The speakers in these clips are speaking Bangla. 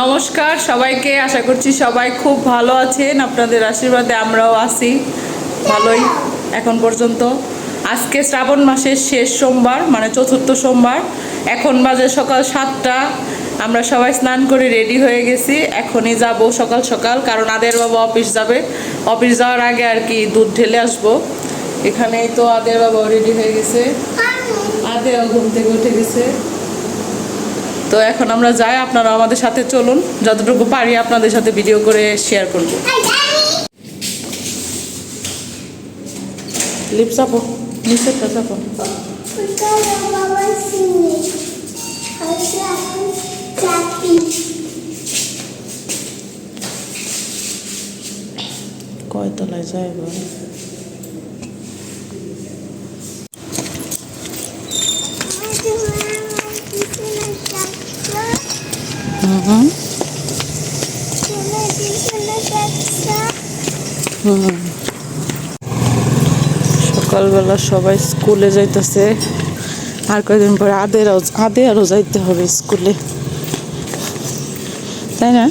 নমস্কার, সবাইকে আশা করছি সবাই খুব ভালো আছেন। আপনাদের আশীর্বাদে আমরাও আছি। ভালোই, এখন পর্যন্ত। আজকে শ্রাবণ মাসের শেষ সোমবার মানে চতুর্থ সোমবার। এখন বাজে সকাল সাতটা। আমরা সবাই স্নান করে রেডি হয়ে গেছি। এখনই যাব সকাল সকাল, কারণ আদের বাবা অফিস যাবে। অফিস যাওয়ার আগে আর কি দুধ ঢেলে আসব। এখানেই তো আদের বাবা রেডি হয়ে গেছে। আদেও ঘুম থেকে উঠে গেছে। তো এখন আমরা যাই, আপনারা আমাদের সাথে চলুন। যতটুকু পারি আপনাদের সাথে ভিডিও করে শেয়ার করব। লিপ চাপো নিচেরটা চাপো। কয়তলায় সকালবেলা সবাই স্কুলে যাইতেছে। আর কয়েকদিন পরে আদেরও আদে আরও যাইতে হবে স্কুলে। তাই না?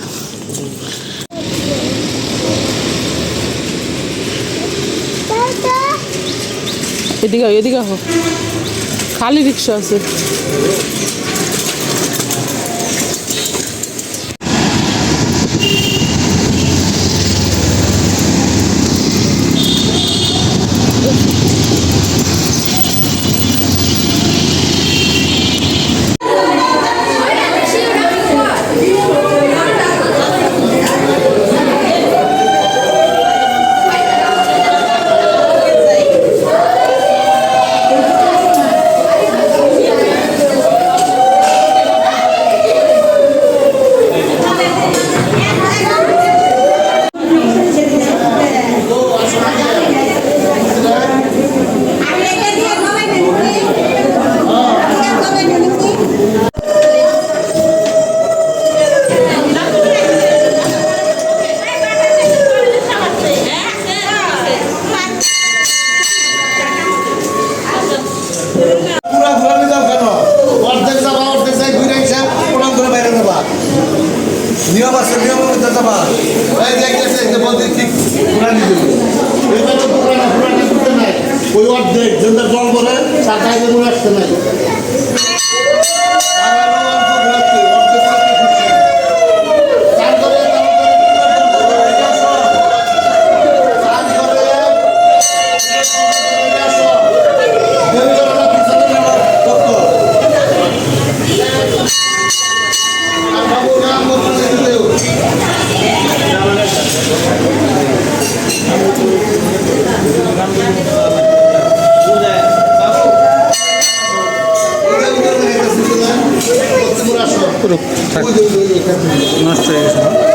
এদিকে এদিকে খালি রিক্সা আছে পুরা ঘুরানি দাও কেন অর্ধেক যাবা অর্ধেক যাই ঘুরে এসে প্রণাম করে বাইরে যাবা নিয়ম আছে নিয়মের মধ্যে যাবা এই যে গেছে যে বলতে ঠিক ঘুরানি দেবে এটা তো পুরানো পুরানি করতে নাই ওই অর্ধেক যেটা জল করে তার গায়ে মনে আসতে নাই আর নষ্ট হয়ে গেছে।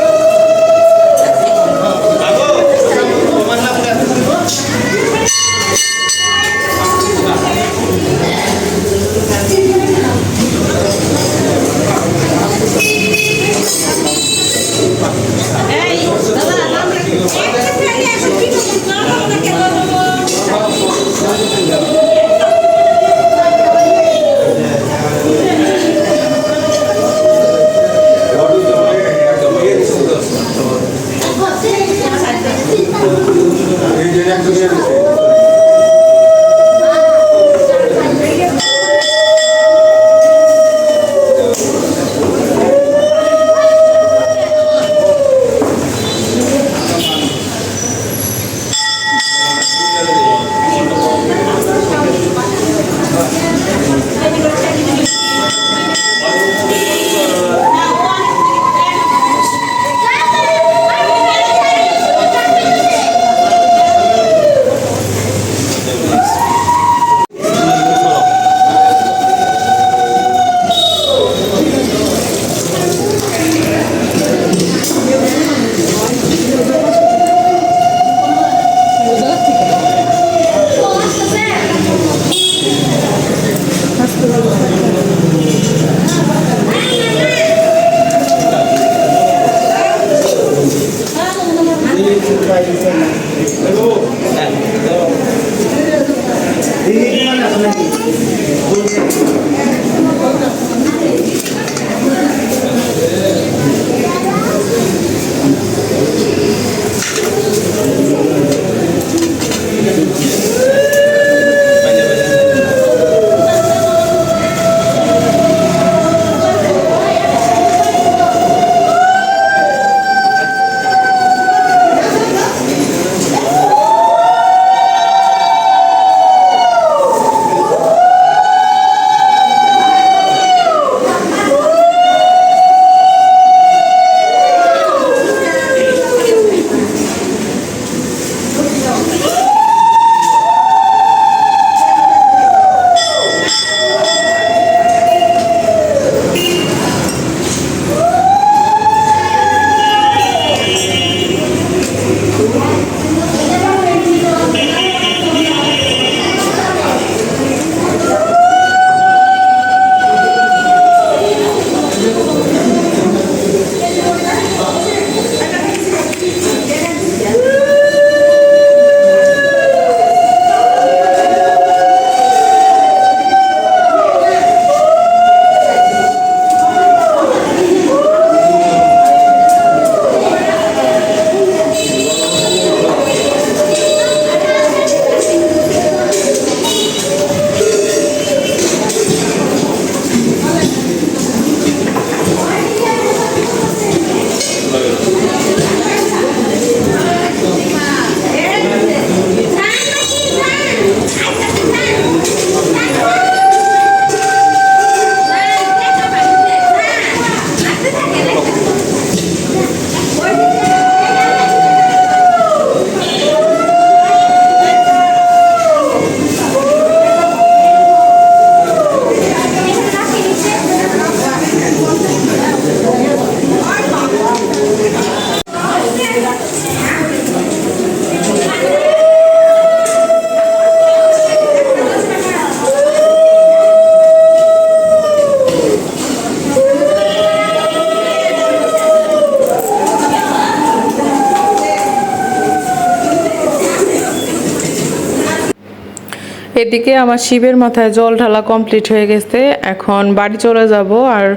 এদিকে আমার শিবের মাথায় জল ঢালা কমপ্লিট হয়ে গেছে। এখন বাড়ি চলে যাব আর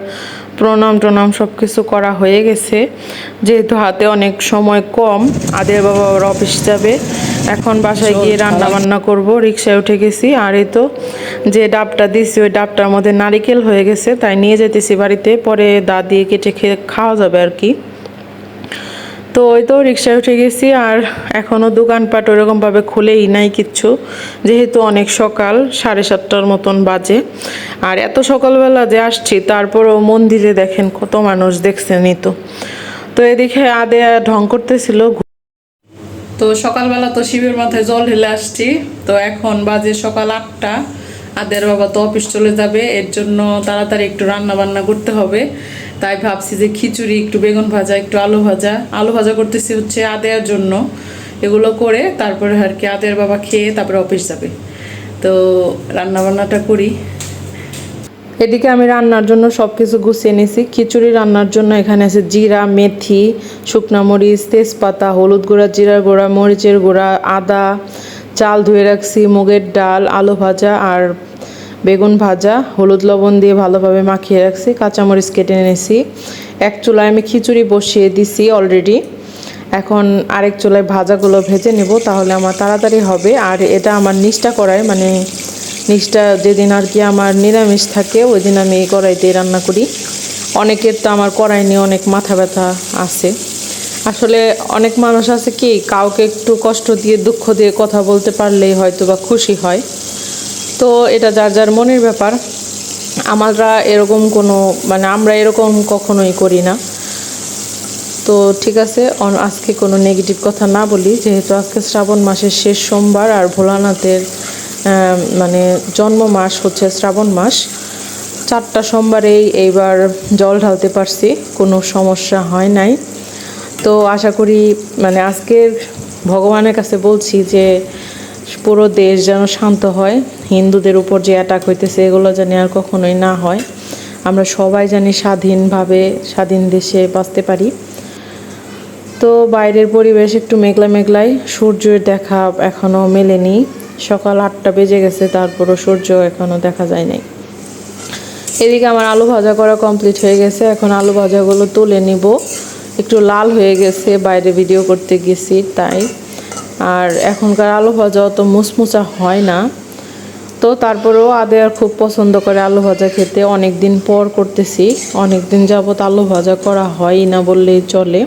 প্রণাম টনাম সব কিছু করা হয়ে গেছে। যেহেতু হাতে অনেক সময় কম আদের বাবা ওর অফিস যাবে। এখন বাসায় গিয়ে রান্না বান্না করব রিক্সায় উঠে গেছি। আর এই তো যে ডাবটা দিছি ওই ডাবটার মধ্যে নারিকেল হয়ে গেছে তাই নিয়ে যেতেছি বাড়িতে। পরে দা দিয়ে কেটে খেয়ে খাওয়া যাবে আর কি। তো ওই তো রিক্সায় উঠে গেছি আর এখনও দোকানপাট ওরকমভাবে খুলেই নাই কিচ্ছু। যেহেতু অনেক সকাল, সাড়ে সাতটার মতন বাজে। আর এত সকালবেলা যে আসছি, তারপরও মন্দিরে দেখেন কত মানুষ দেখছেনই তো তো এদিকে আদে ঢং করতেছিল। তো সকালবেলা তো শিবের মাথায় জল ঢেলে আসছি। তো এখন বাজে সকাল আটটা। আদের বাবা তো অফিস চলে যাবে, এর জন্য তাড়াতাড়ি একটু রান্না বান্না করতে হবে। তাই ভাবছি যে খিচুড়ি, একটু বেগুন ভাজা, একটু আলু ভাজা। আলু ভাজা করতেছি হচ্ছে আদেয়ার জন্য। এগুলো করে তারপরে আর কি আদের বাবা খেয়ে তারপরে অফিস যাবে। তো রান্না বান্নাটা করি। এদিকে আমি রান্নার জন্য সব কিছু গুছিয়ে নিয়েছি খিচুড়ি রান্নার জন্য এখানে আছে জিরা, মেথি, শুকনা মরিচ, তেজপাতা, হলুদ গুঁড়া, জিরার গুঁড়া, মরিচের গুঁড়া, আদা, চাল ধুয়ে রাখছি, মুগের ডাল, আলু ভাজা আর বেগুন ভাজা, হলুদ লবণ দিয়ে ভালোভাবে মাখিয়ে রাখছি, কাঁচামরিচ কেটে নিয়েছি। এক চুলায় আমি খিচুড়ি বসিয়ে দিছি অলরেডি এখন আরেক চুলায় ভাজাগুলো ভেজে নেব, তাহলে আমার তাড়াতাড়ি হবে। আর এটা আমার নিষ্ঠা করায় মানে নিষ্ঠা যেদিন আর কি আমার নিরামিষ থাকে ওই দিন আমি এই কড়াইতেই রান্না করি। অনেকের তো আমার কড়াই নিয়ে অনেক মাথা ব্যথা আছে। আসলে অনেক মানুষ আছে কি, কাউকে একটু কষ্ট দিয়ে, দুঃখ দিয়ে কথা বলতে পারলেই হয়তো বা খুশি হয়। তো এটা যার যার মনের ব্যাপার আমরা এরকম কোনো মানে আমরা এরকম কখনোই করি না। তো ঠিক আছে আজকে কোনো নেগেটিভ কথা না বলি, যেহেতু আজকে শ্রাবণ মাসের শেষ সোমবার আর ভোলানাথের মানে জন্ম মাস হচ্ছে শ্রাবণ মাস, চারটা সোমবারেই এইবার জল ঢালতে পারছি, কোনো সমস্যা হয় নাই। তো আশা করি মানে আজকের ভগবানের কাছে বলছি যে পুরো দেশ যেন শান্ত হয় হিন্দুদের উপর যে অ্যাটাক হইতেছে, এগুলো যেন আর কখনোই না হয়। আমরা সবাই জানি স্বাধীনভাবে স্বাধীন দেশে বাঁচতে পারি। তো বাইরের পরিবেশ একটু মেঘলা মেঘলাই, সূর্যের দেখা এখনও মেলেনি। সকাল আটটা বেজে গেছে, তারপরও সূর্য এখনও দেখা যায় নাই। এদিকে আমার আলু ভাজা করা কমপ্লিট হয়ে গেছে। এখন আলু ভাজাগুলো তুলে নিব। একটু লাল হয়ে গেছে, বাইরে ভিডিও করতে গেছি, তাই। আর এখনকার আলু ভাজা অত মুচমুচা হয় না। তো তারপরেও আদে আর খুব পছন্দ করে আলু ভাজা খেতে। অনেক দিন পর করতেছি। অনেক দিন যাবত আলু ভাজা করা হয় না বললেই চলে।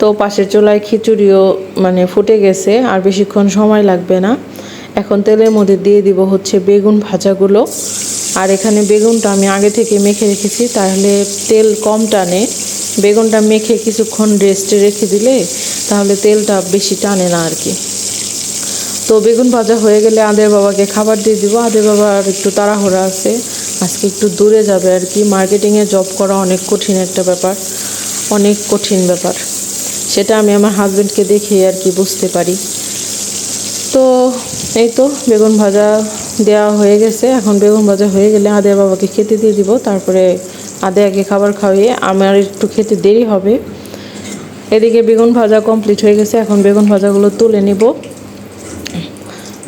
তো পাশের চুলায় খিচুড়িও মানে ফুটে গেছে, আর বেশিক্ষণ সময় লাগবে না। এখন তেলের মধ্যে দিয়ে দিব হচ্ছে বেগুন ভাজাগুলো। আর এখানে বেগুনটা আমি আগে থেকে মেখে রেখেছি, তাহলে তেল কম টানে। বেগুনটা মেখে কিছুক্ষণ রেস্টে রেখে দিলে তাহলে তেলটা বেশি টানে না আর কি। তো বেগুন ভাজা হয়ে গেলে আদের বাবাকে খাবার দিয়ে দিব। আদের বাবার একটু তাড়াহুড়া আছে। আজকে একটু দূরে যাবে আর কি। মার্কেটিংয়ে জব করা অনেক কঠিন একটা ব্যাপার। অনেক কঠিন ব্যাপার। সেটা আমি আমার হাজব্যান্ডকে দেখে আর কি বুঝতে পারি। তো এই তো বেগুন ভাজা দেওয়া হয়ে গেছে। এখন বেগুন ভাজা হয়ে গেলে আদের বাবাকে খেতে দিয়ে দিব। তারপরে আদে আগে খাবার খাওয়িয়ে আমার একটু খেতে দেরি হবে। এদিকে বেগুন ভাজা কমপ্লিট হয়ে গেছে। এখন বেগুন ভাজাগুলো তুলে নিব।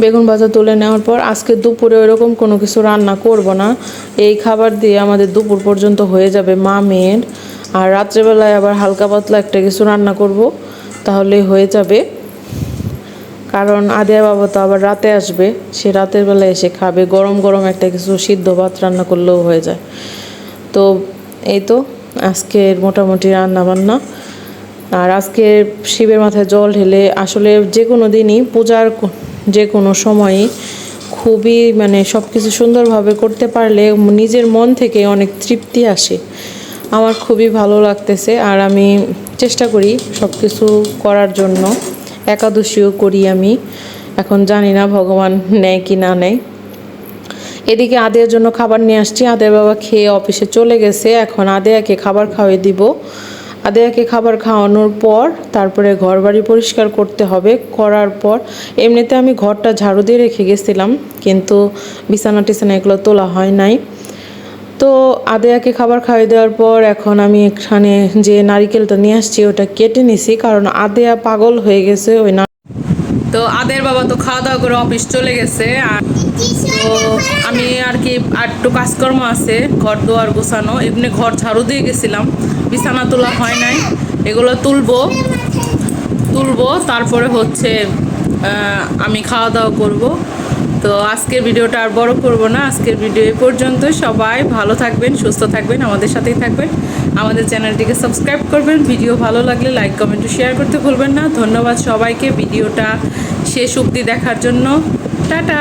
বেগুন ভাজা তুলে নেওয়ার পর আজকে দুপুরে ওইরকম কোনো কিছু রান্না করব না। এই খাবার দিয়ে আমাদের দুপুর পর্যন্ত হয়ে যাবে মা মেয়ের। আর রাত্রেবেলায় আবার হালকা পাতলা একটা কিছু রান্না করব, তাহলে হয়ে যাবে। কারণ আদিয়া বাবা তো আবার রাতে আসবে, সে রাতের বেলায় এসে খাবে। গরম গরম একটা কিছু সিদ্ধ ভাত রান্না করলেও হয়ে যায়। তো এই তো আজকের মোটামুটি রান্না বান্না আর আজকে শিবের মাথায় জল ঢেলে আসলে যে কোনো দিনই পূজার যে কোনো সময়ই খুবই মানে সব কিছু সুন্দরভাবে করতে পারলে নিজের মন থেকে অনেক তৃপ্তি আসে। আমার খুবই ভালো লাগতেছে আর আমি চেষ্টা করি সব কিছু করার জন্য। একাদশীও করি আমি। এখন জানি না ভগবান নেয় কি না নেয়। এদিকে আদের জন্য খাবার নিয়ে আসছি। আদের বাবা খেয়ে অফিসে চলে গেছে। এখন আদেয়াকে খাবার খাওয়াই দিব। আদেয়াকে খাবার খাওয়ানোর পর তারপরে ঘর বাড়ি পরিষ্কার করতে হবে। করার পর এমনিতে আমি ঘরটা ঝাড়ু দিয়ে রেখে গেছিলাম কিন্তু বিছানা টিছানা এগুলো তোলা হয় নাই। তো আদেয়াকে খাবার খাইয়ে দেওয়ার পর এখন আমি এখানে যে নারিকেলটা নিয়ে আসছি ওটা কেটে নিছি কারণ আদেয়া পাগল হয়ে গেছে ওই না তো আদের বাবা তো খাওয়া দাওয়া করে অফিস চলে গেছে আর তো আমি আর কি একটু কাজকর্ম আছে, ঘর দুয়ার গোছানো, এমনি ঘর ঝাড়ু দিয়ে গেছিলাম। বিছানা তোলা হয় নাই, এগুলো তুলবো তুলবো, তারপরে হচ্ছে আমি খাওয়া দাওয়া করব। তো আজকের ভিডিওটা আর বড় করব না, আজকের ভিডিও এ পর্যন্ত সবাই ভালো থাকবেন, সুস্থ থাকবেন, আমাদের সাথেই থাকবেন। আমাদের চ্যানেলটিকে সাবস্ক্রাইব করবেন, ভিডিও ভালো লাগলে লাইক, কমেন্ট, শেয়ার করতে ভুলবেন না। ধন্যবাদ সবাইকে, ভিডিওটা শেষ অবধি দেখার জন্য। টাটা!